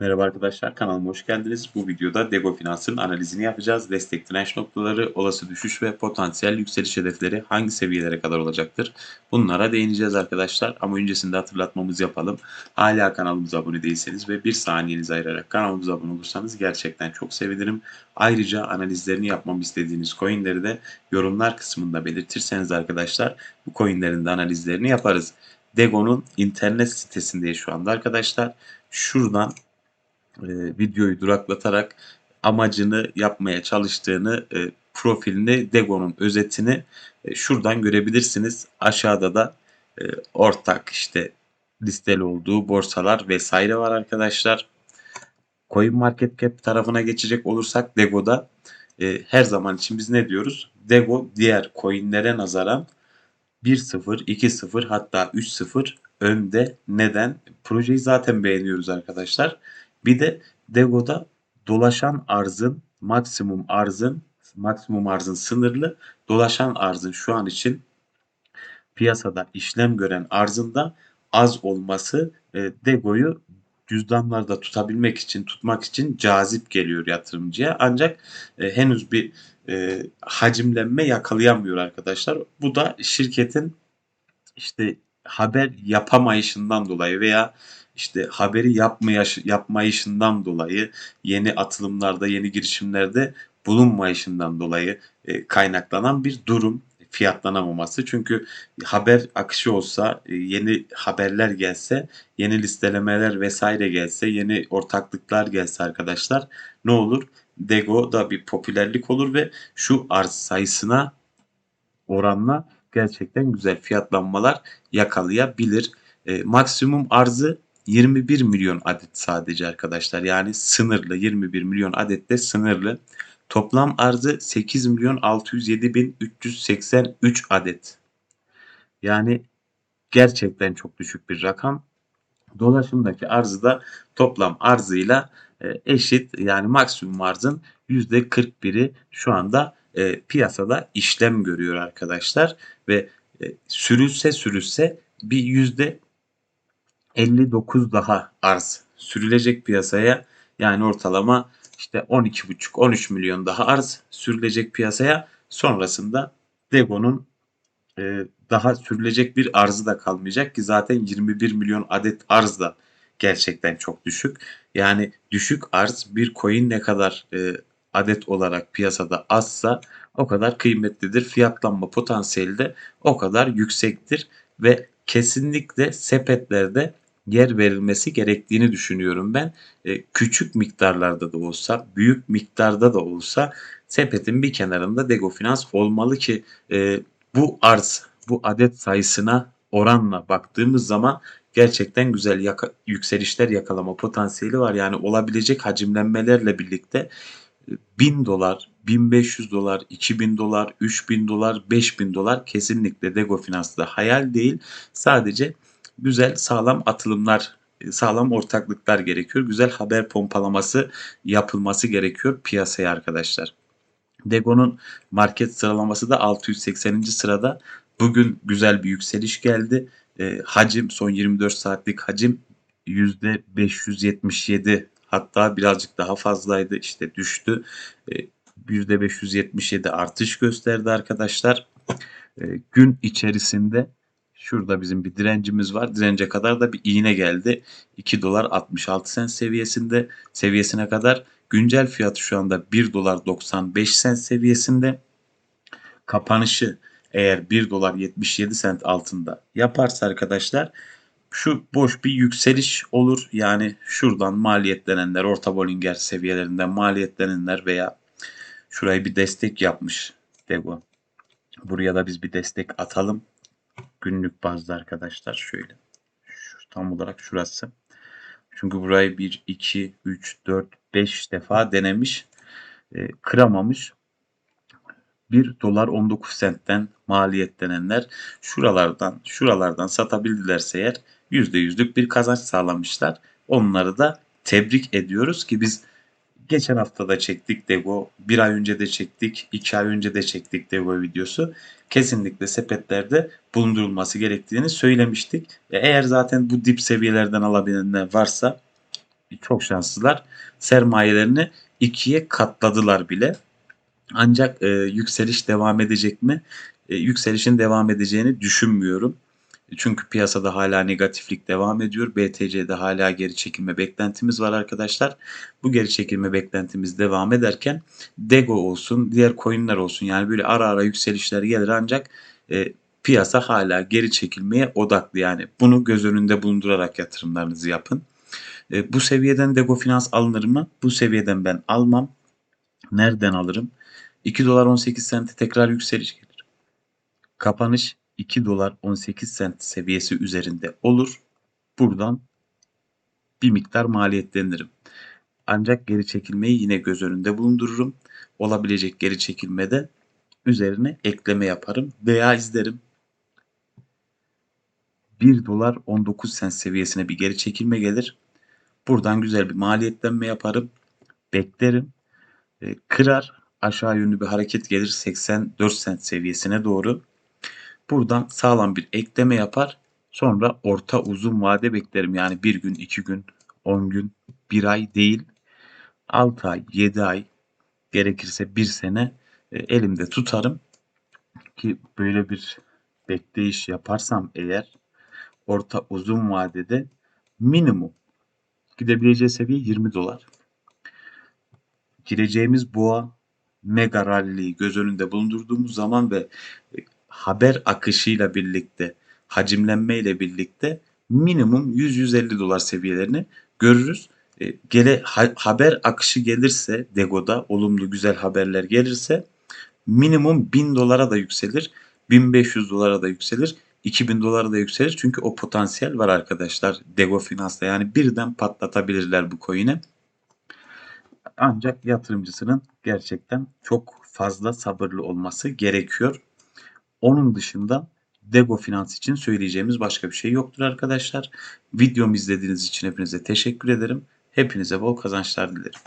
Merhaba arkadaşlar kanalıma hoş geldiniz. Bu videoda Dego Finans'ın analizini yapacağız. Destek direnç noktaları, olası düşüş ve potansiyel yükseliş hedefleri hangi seviyelere kadar olacaktır? Bunlara değineceğiz arkadaşlar. Ama öncesinde hatırlatmamızı yapalım. Hala kanalımıza abone değilseniz ve bir saniyenizi ayırarak kanalımıza abone olursanız gerçekten çok sevinirim. Ayrıca analizlerini yapmamı istediğiniz coinleri de yorumlar kısmında belirtirseniz arkadaşlar bu coinlerin de analizlerini yaparız. Dego'nun internet sitesindeyiz şu anda arkadaşlar. Şuradan videoyu duraklatarak amacını yapmaya çalıştığını e, profilini Dego'nun özetini e, şuradan görebilirsiniz. Aşağıda da e, ortak işte listeli olduğu borsalar vesaire var arkadaşlar. Coin Market Cap tarafına geçecek olursak Dego'da e, her zaman için biz ne diyoruz? Dego diğer coinlere nazaran 1-0, 2-0 hatta 3-0 önde. Neden? Projeyi zaten beğeniyoruz arkadaşlar. Bir de Dego'da dolaşan arzın maksimum arzın maksimum arzın sınırlı dolaşan arzın şu an için piyasada işlem gören arzında az olması e, Dego'yu cüzdanlarda tutabilmek için tutmak için cazip geliyor yatırımcıya. Ancak e, henüz bir e, hacimlenme yakalayamıyor arkadaşlar. Bu da şirketin işte haber yapamayışından dolayı veya işte haberi yapmayaş, yapmayışından dolayı yeni atılımlarda, yeni girişimlerde bulunmayışından dolayı e, kaynaklanan bir durum fiyatlanamaması. Çünkü haber akışı olsa, e, yeni haberler gelse, yeni listelemeler vesaire gelse, yeni ortaklıklar gelse arkadaşlar ne olur? Dego'da bir popülerlik olur ve şu arz sayısına oranla gerçekten güzel fiyatlanmalar yakalayabilir. E, maksimum arzı 21 milyon adet sadece arkadaşlar. Yani sınırlı 21 milyon adette sınırlı. Toplam arzı 8 milyon 607 bin 383 adet. Yani gerçekten çok düşük bir rakam. Dolaşımdaki arzı da toplam arzıyla e, eşit. Yani maksimum arzın %41'i şu anda e, piyasada işlem görüyor arkadaşlar. Ve e, sürülse sürülse bir yüzde 59 daha arz sürülecek piyasaya yani ortalama işte 12,5-13 milyon daha arz sürülecek piyasaya sonrasında Dego'nun e, daha sürülecek bir arzı da kalmayacak ki zaten 21 milyon adet arz da gerçekten çok düşük. Yani düşük arz bir coin ne kadar e, adet olarak piyasada azsa o kadar kıymetlidir. Fiyatlanma potansiyeli de o kadar yüksektir ve kesinlikle sepetlerde yer verilmesi gerektiğini düşünüyorum ben. E, küçük miktarlarda da olsa, büyük miktarda da olsa sepetin bir kenarında Dego Finans olmalı ki e, bu arz, bu adet sayısına oranla baktığımız zaman gerçekten güzel yaka, yükselişler yakalama potansiyeli var. Yani olabilecek hacimlenmelerle birlikte 1000 dolar, 1500 dolar, 2000 dolar, 3000 dolar, 5000 dolar kesinlikle Dego Finans'ta hayal değil. Sadece güzel sağlam atılımlar, sağlam ortaklıklar gerekiyor. Güzel haber pompalaması yapılması gerekiyor piyasaya arkadaşlar. Dego'nun market sıralaması da 680. sırada. Bugün güzel bir yükseliş geldi. E, hacim son 24 saatlik hacim %577 hatta birazcık daha fazlaydı işte düştü. E, %577 artış gösterdi arkadaşlar. E, gün içerisinde Şurada bizim bir direncimiz var. Dirence kadar da bir iğne geldi. 2 dolar 66 sen seviyesinde seviyesine kadar. Güncel fiyatı şu anda 1 dolar 95 sen seviyesinde. Kapanışı eğer 1 dolar 77 sent altında yaparsa arkadaşlar şu boş bir yükseliş olur. Yani şuradan maliyetlenenler, orta Bollinger seviyelerinden maliyetlenenler veya şurayı bir destek yapmış Dego. Buraya da biz bir destek atalım günlük bazda arkadaşlar şöyle. Şu, tam olarak şurası. Çünkü burayı 1, 2, 3, 4, 5 defa denemiş. E, kıramamış. 1 dolar 19 sentten maliyetlenenler şuralardan şuralardan satabildilerse eğer %100'lük bir kazanç sağlamışlar. Onları da tebrik ediyoruz ki biz Geçen hafta da çektik Dego. Bir ay önce de çektik. iki ay önce de çektik Dego videosu. Kesinlikle sepetlerde bulundurulması gerektiğini söylemiştik. Eğer zaten bu dip seviyelerden alabilenler varsa çok şanslılar. Sermayelerini ikiye katladılar bile. Ancak e, yükseliş devam edecek mi? E, yükselişin devam edeceğini düşünmüyorum. Çünkü piyasada hala negatiflik devam ediyor. BTC'de hala geri çekilme beklentimiz var arkadaşlar. Bu geri çekilme beklentimiz devam ederken Dego olsun, diğer coinler olsun yani böyle ara ara yükselişler gelir ancak e, piyasa hala geri çekilmeye odaklı yani. Bunu göz önünde bulundurarak yatırımlarınızı yapın. E, bu seviyeden Dego Finans alınır mı? Bu seviyeden ben almam. Nereden alırım? 2 dolar 18 senti tekrar yükseliş gelir. Kapanış 2 dolar 18 sent seviyesi üzerinde olur. Buradan bir miktar maliyetlenirim. Ancak geri çekilmeyi yine göz önünde bulundururum. Olabilecek geri çekilmede üzerine ekleme yaparım veya izlerim. 1 dolar 19 sent seviyesine bir geri çekilme gelir. Buradan güzel bir maliyetlenme yaparım. Beklerim. E, kırar. Aşağı yönlü bir hareket gelir 84 sent seviyesine doğru. Buradan sağlam bir ekleme yapar. Sonra orta uzun vade beklerim. Yani bir gün, iki gün, 10 gün, bir ay değil. 6 ay, 7 ay gerekirse bir sene e, elimde tutarım. Ki böyle bir bekleyiş yaparsam eğer orta uzun vadede minimum gidebileceği seviye 20 dolar. Gireceğimiz boğa mega rally'yi göz önünde bulundurduğumuz zaman ve haber akışıyla birlikte, hacimlenmeyle birlikte minimum 100-150 dolar seviyelerini görürüz. E, gele, ha, haber akışı gelirse Dego'da olumlu güzel haberler gelirse minimum 1000 dolara da yükselir. 1500 dolara da yükselir. 2000 dolara da yükselir. Çünkü o potansiyel var arkadaşlar Dego Finans'ta. Yani birden patlatabilirler bu coin'i. Ancak yatırımcısının gerçekten çok fazla sabırlı olması gerekiyor. Onun dışında Dego Finans için söyleyeceğimiz başka bir şey yoktur arkadaşlar. Videomu izlediğiniz için hepinize teşekkür ederim. Hepinize bol kazançlar dilerim.